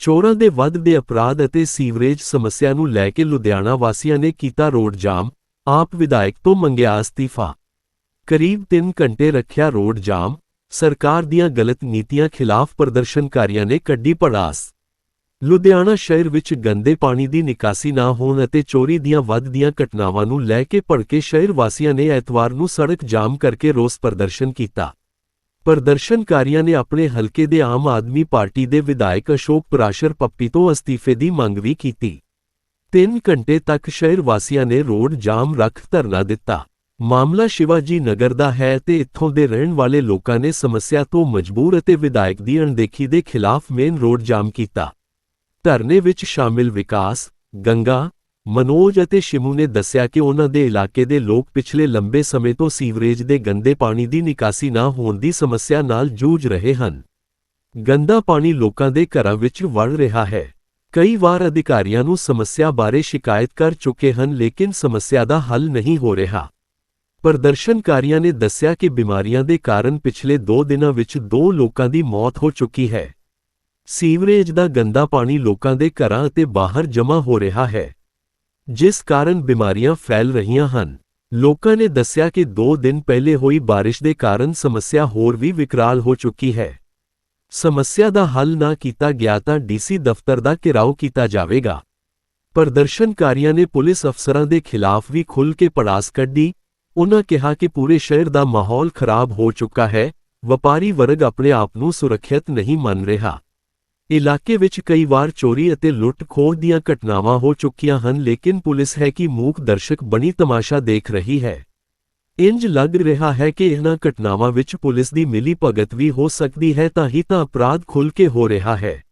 ਚੋਰਾਂ ਦੇ ਵੱਧਦੇ ਅਪਰਾਧ ਅਤੇ ਸੀਵਰੇਜ ਸਮੱਸਿਆ ਨੂੰ ਲੈ ਕੇ ਲੁਧਿਆਣਾ ਵਾਸੀਆਂ ਨੇ ਕੀਤਾ ਰੋਡ ਜਾਮ, ਆਪ ਵਿਧਾਇਕ ਤੋਂ ਮੰਗਿਆ ਅਸਤੀਫਾ। ਕਰੀਬ 3 ਘੰਟੇ ਰੱਖਿਆ ਰੋਡ ਜਾਮ, ਸਰਕਾਰ ਦੀਆਂ ਗਲਤ ਨੀਤੀਆਂ ਖਿਲਾਫ ਪ੍ਰਦਰਸ਼ਨਕਾਰੀਆਂ ਨੇ ਕੱਢੀ ਪੜਾਸ ਲੁਧਿਆਣਾ ਸ਼ਹਿਰ ਵਿੱਚ ਗੰਦੇ ਪਾਣੀ ਦੀ ਨਿਕਾਸੀ ਨਾ ਹੋਣ ਅਤੇ ਚੋਰੀ ਦੀਆਂ ਵੱਧਦੀਆਂ ਘਟਨਾਵਾਂ ਨੂੰ ਲੈ ਕੇ ਭੜਕੇ ਸ਼ਹਿਰ ਵਾਸੀਆਂ ਨੇ ਐਤਵਾਰ ਨੂੰ ਸੜਕ ਜਾਮ ਕਰਕੇ ਰੋਸ ਪ੍ਰਦਰਸ਼ਨ ਕੀਤਾ। ਪ੍ਰਦਰਸ਼ਨਕਾਰੀਆਂ ਨੇ ਆਪਣੇ ਹਲਕੇ ਦੇ ਆਮ ਆਦਮੀ ਪਾਰਟੀ ਦੇ ਵਿਧਾਇਕ ਅਸ਼ੋਕ ਪਰਾਸ਼ਰ ਪੱਪੀ ਤੋਂ ਅਸਤੀਫੇ ਦੀ ਮੰਗ ਵੀ ਕੀਤੀ। 3 ਘੰਟੇ ਤੱਕ ਸ਼ਹਿਰ ਵਾਸੀਆਂ ਨੇ ਰੋਡ ਜਾਮ ਰੱਖ ਧਰਨਾ ਦਿੱਤਾ। ਮਾਮਲਾ ਸ਼ਿਵਾਜੀ ਨਗਰ ਦਾ ਹੈ ਤੇ ਇੱਥੋਂ ਦੇ ਰਹਿਣ ਵਾਲੇ ਲੋਕਾਂ ਨੇ ਸਮੱਸਿਆ ਤੋਂ ਮਜਬੂਰ ਅਤੇ ਵਿਧਾਇਕ ਦੀ ਅਣਦੇਖੀ ਦੇ ਖਿਲਾਫ ਮੇਨ ਰੋਡ ਜਾਮ ਕੀਤਾ। ਧਰਨੇ ਵਿੱਚ ਸ਼ਾਮਿਲ ਵਿਕਾਸ, ਗੰਗਾ, ਮਨੋਜ ਅਤੇ ਸ਼ਿਮੂ ਨੇ ਦੱਸਿਆ ਕਿ ਉਹਨਾਂ ਦੇ ਇਲਾਕੇ ਦੇ ਲੋਕ ਪਿਛਲੇ ਲੰਬੇ ਸਮੇਂ ਤੋਂ ਸੀਵਰੇਜ ਦੇ ਗੰਦੇ ਪਾਣੀ ਦੀ ਨਿਕਾਸੀ ਨਾ ਹੋਣ ਦੀ ਸਮੱਸਿਆ ਨਾਲ ਜੂਝ ਰਹੇ ਹਨ। ਗੰਦਾ ਪਾਣੀ ਲੋਕਾਂ ਦੇ ਘਰਾਂ ਵਿੱਚ ਵੜ ਰਿਹਾ ਹੈ। ਕਈ ਵਾਰ ਅਧਿਕਾਰੀਆਂ ਨੂੰ ਸਮੱਸਿਆ ਬਾਰੇ ਸ਼ਿਕਾਇਤ ਕਰ ਚੁੱਕੇ ਹਨ ਲੇਕਿਨ ਸਮੱਸਿਆ ਦਾ ਹੱਲ ਨਹੀਂ ਹੋ ਰਿਹਾ। ਪ੍ਰਦਰਸ਼ਨਕਾਰੀਆਂ ਨੇ ਦੱਸਿਆ ਕਿ ਬਿਮਾਰੀਆਂ ਦੇ ਕਾਰਨ ਪਿਛਲੇ 2 ਦਿਨਾਂ ਵਿੱਚ 2 ਲੋਕਾਂ ਦੀ ਮੌਤ ਹੋ ਚੁੱਕੀ ਹੈ। ਸੀਵਰੇਜ ਦਾ ਗੰਦਾ ਪਾਣੀ ਲੋਕਾਂ ਦੇ ਘਰਾਂ ਅਤੇ ਬਾਹਰ ਜਮ੍ਹਾਂ ਹੋ ਰਿਹਾ ਹੈ। ਜਿਸ ਕਾਰਨ ਬਿਮਾਰੀਆਂ ਫੈਲ ਰਹੀਆਂ ਹਨ। ਲੋਕਾਂ ਨੇ ਦੱਸਿਆ ਕਿ 2 ਦਿਨ ਪਹਿਲੇ ਹੋਈ ਬਾਰਿਸ਼ ਦੇ ਕਾਰਨ ਸਮੱਸਿਆ ਹੋਰ ਵੀ ਵਿਕਰਾਲ ਹੋ ਚੁੱਕੀ ਹੈ। ਸਮੱਸਿਆ ਦਾ ਹੱਲ ਨਾ ਕੀਤਾ ਗਿਆ ਤਾਂ ਡੀਸੀ ਦਫ਼ਤਰ ਦਾ ਘਿਰਾਓ ਕੀਤਾ ਜਾਵੇਗਾ। ਪ੍ਰਦਰਸ਼ਨਕਾਰੀਆਂ ਨੇ ਪੁਲਿਸ ਅਫਸਰਾਂ ਦੇ ਖਿਲਾਫ ਵੀ ਖੁੱਲ੍ਹ ਕੇ ਪੜਾਸ ਕੱਢੀ। ਉਨ੍ਹਾਂ ਕਿਹਾ ਕਿ ਪੂਰੇ ਸ਼ਹਿਰ ਦਾ ਮਾਹੌਲ ਖਰਾਬ ਹੋ ਚੁੱਕਾ ਹੈ। ਵਪਾਰੀ ਵਰਗ ਆਪਣੇ ਆਪ ਨੂੰ ਸੁਰੱਖਿਅਤ ਨਹੀਂ ਮੰਨ ਰਿਹਾ। ਇਲਾਕੇ ਵਿੱਚ ਕਈ ਵਾਰ ਚੋਰੀ ਅਤੇ ਲੁੱਟ-ਖੋਹ ਦੀਆਂ ਘਟਨਾਵਾਂ ਹੋ ਚੁੱਕੀਆਂ ਹਨ, ਲੇਕਿਨ ਪੁਲਿਸ ਹੈ ਕਿ ਮੂਕ ਦਰਸ਼ਕ ਬਣੀ ਤਮਾਸ਼ਾ ਦੇਖ ਰਹੀ ਹੈ। ਇੰਜ ਲੱਗ ਰਿਹਾ ਹੈ ਕਿ ਇਹਨਾਂ ਘਟਨਾਵਾਂ ਵਿੱਚ ਪੁਲਿਸ ਦੀ ਮਿਲੀ ਭਗਤ ਵੀ ਹੋ ਸਕਦੀ ਹੈ, ਤਾਂ ਹੀ ਤਾਂ ਅਪਰਾਧ ਖੁੱਲ੍ਹ ਕੇ ਹੋ ਰਿਹਾ ਹੈ।